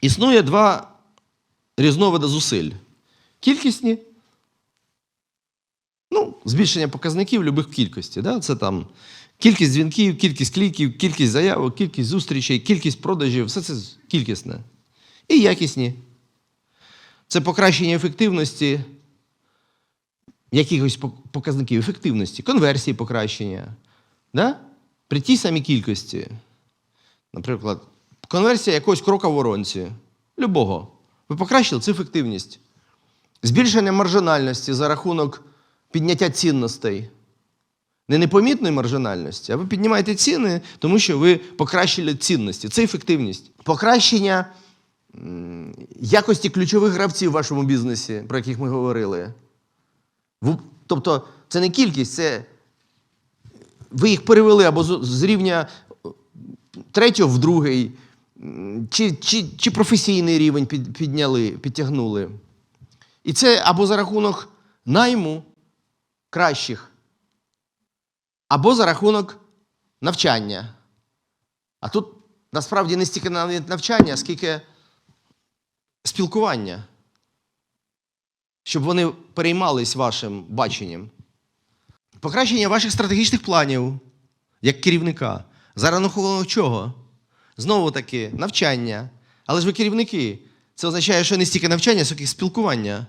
Існує два різновиди зусиль: кількісні, ну, збільшення показників любих кількості. Да? Це там кількість дзвінків, кількість кліків, кількість заявок, кількість зустрічей, кількість продажів все це кількісне. І якісні. Це покращення ефективності якихось показників ефективності, конверсії покращення. Да? При тій самій кількості. Наприклад, конверсія якогось крока воронці. Любого. Ви покращили це ефективність. Збільшення маржинальності за рахунок підняття цінностей. Не непомітної маржинальності, а ви піднімаєте ціни, тому що ви покращили цінності. Це ефективність. Покращення якості ключових гравців в вашому бізнесі, про яких ми говорили. Тобто, це не кількість, це ви їх перевели або з, рівня третього в другий, чи, чи, чи професійний рівень під, підняли, підтягнули. І це або за рахунок найму кращих, або за рахунок навчання. А тут насправді не стільки навчання, скільки спілкування, щоб вони переймались вашим баченням. Покращення ваших стратегічних планів як керівника. За рахунок чого? Знову таки, навчання. Але ж ви керівники. Це означає, що не стільки навчання, скільки спілкування.